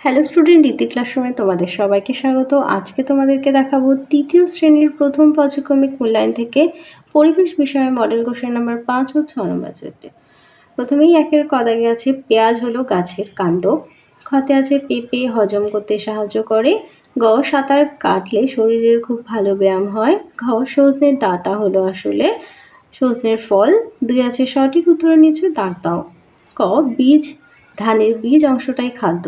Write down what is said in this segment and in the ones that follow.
Hello student রীতি ক্লাসরুমে তোমাদের সবাইকে স্বাগত। আজকে তোমাদেরকে দেখাবো তৃতীয় শ্রেণির প্রথম পর্যক্রমিক মূল্যায়ন থেকে পরিবেশ বিষয়ে মডেল কোশ্চেন নাম্বার পাঁচ ও ছ নম্বর চারটে প্রথমেই একের কদাগে আছে, পেঁয়াজ হলো গাছের কাণ্ড। খতে আছে, পেঁপে হজম করতে সাহায্য করে। গ, সাঁতার কাটলে শরীরের খুব ভালো ব্যায়াম হয়। ঘ সজনের দাতা হলো আসলে সজনের ফল। দুই আছে, সঠিক উত্তরের নিচে দাঁড় দাও ক, বীজ, ধানের বীজ অংশটাই খাদ্য।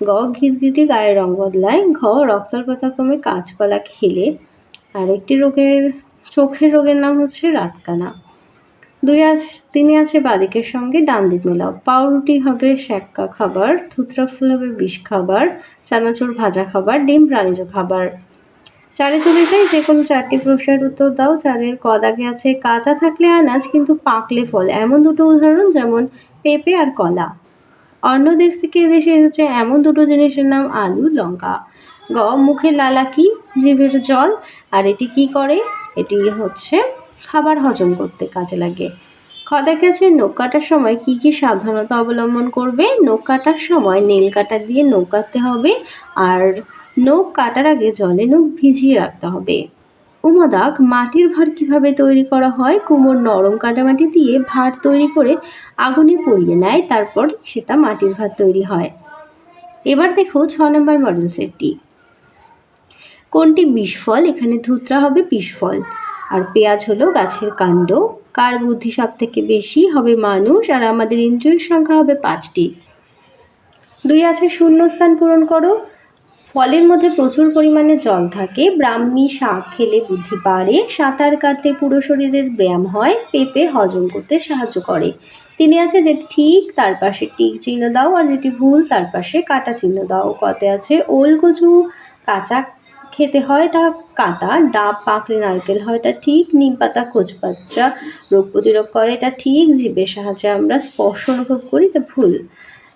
গ গিরগিটি গায়ের রং বদলায় ঘ রক্তাল্পতা কমে কাঁচকলা খেলে আরেকটি রোগের, চোখের রোগের নাম হচ্ছে রাতকানা। দুই আছে তিনি আছে বাদিকের সঙ্গে ডান দিক মেলাও। পাউরুটি হবে শ্যাক্কা খাবার, থুতরা ফুল হবে বিষ খাবার, চানাচুর ভাজা খাবার, ডিম প্রাণীজ খাবার। চারে চলে যাই, যে কোনো চারটি প্রশ্নের উত্তর দাও। চারের কদাগে আছে, কাঁচা থাকলে আনাজ, কিন্তু পাকলে ফল। এমন দুটো উদাহরণ যেমন পেঁপে আর কলা। অন্য দেশ থেকে এদেশে এসেছে এমন দুটো জিনিসের নাম আলু, লঙ্কা। গ মুখে লালা কি? জিভের জল। আর এটি কি করে? এটি হচ্ছে খাবার হজম করতে কাজে লাগে। খদা গেছে নখ কাটার সময় কি কি সাবধানতা অবলম্বন করবে? নখ কাটার সময় নেল কাটা দিয়ে নখ কাটতে হবে। আর নখ কাটার আগে জলে নখ ভিজিয়ে রাখতে হবে। উমাদাক মাটির ভার কীভাবে তৈরি করা হয়? কুমোর নরম কাটামাটি দিয়ে ভার তৈরি করে আগুনে পুড়িয়ে নেয়, তারপর সেটা মাটির ভার তৈরি হয়। এবার দেখো ছ নম্বর মডেল সেটটি কোনটি বিষফল? এখানে ধুতরা হবে বিষফল। আর পেঁয়াজ হলো গাছের কাণ্ড। কার বুদ্ধি সব থেকে বেশি? হবে মানুষ। আর আমাদের ইন্দ্রিয়ের সংখ্যা হবে পাঁচটি। দুই আছে শূন্যস্থান পূরণ করো। ফলের মধ্যে প্রচুর পরিমাণে জল থাকে। ব্রাহ্মী শাক খেলে বুদ্ধি বাড়ে, সাঁতার কাটলে পুরো শরীরের ব্যায়াম হয়, পেঁপে হজম করতে সাহায্য করে। তিনি আছে যেটি ঠিক, তার পাশে টিক চিহ্ন দাও, আর যেটি ভুল, তার পাশে কাটা চিহ্ন দাও। কতে আছে ওল, কচু, কাঁচা খেতে হয় এটা কাঁটা, ডাব, পাকলে নারকেল হয় এটা ঠিক, নিম পাতা কোচপাত্রা রোগ প্রতিরোধ করে এটা ঠিক, জীবের সাহায্যে আমরা স্পর্শ অনুভব করি, এটা ভুল।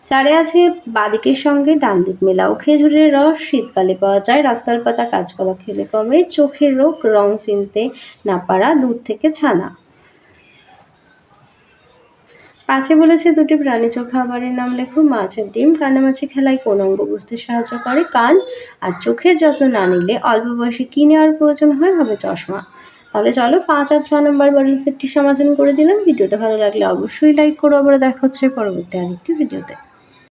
চারে আছে বাদিকের সঙ্গে ডান দিক মেলাও। খেজুরের রস শীতকালে পাওয়া যায়। রাক্তার পাতা কাঁচকলা খেলে কমে। চোখের রোগ, রং চিনতে না পারা দুধ থেকে ছানা। পাঁচে বলেছে, দুটি প্রাণী চোখ খাবারের নাম লেখো। মাছের ডিম। কানামাছি খেলায় কোন অঙ্গ বুঝতে সাহায্য করে? কান আর চোখের যত্ন না নিলে অল্প বয়সে কী নেওয়ার প্রয়োজন হয়? হবে চশমা। তাহলে চলো পাঁচ আর ছ নম্বর বাড়ির সেটটি সমাধান করে দিলাম। ভিডিওটা ভালো লাগলে অবশ্যই লাইক করো। আবার দেখা হচ্ছে পরবর্তী আরেকটি ভিডিওতে।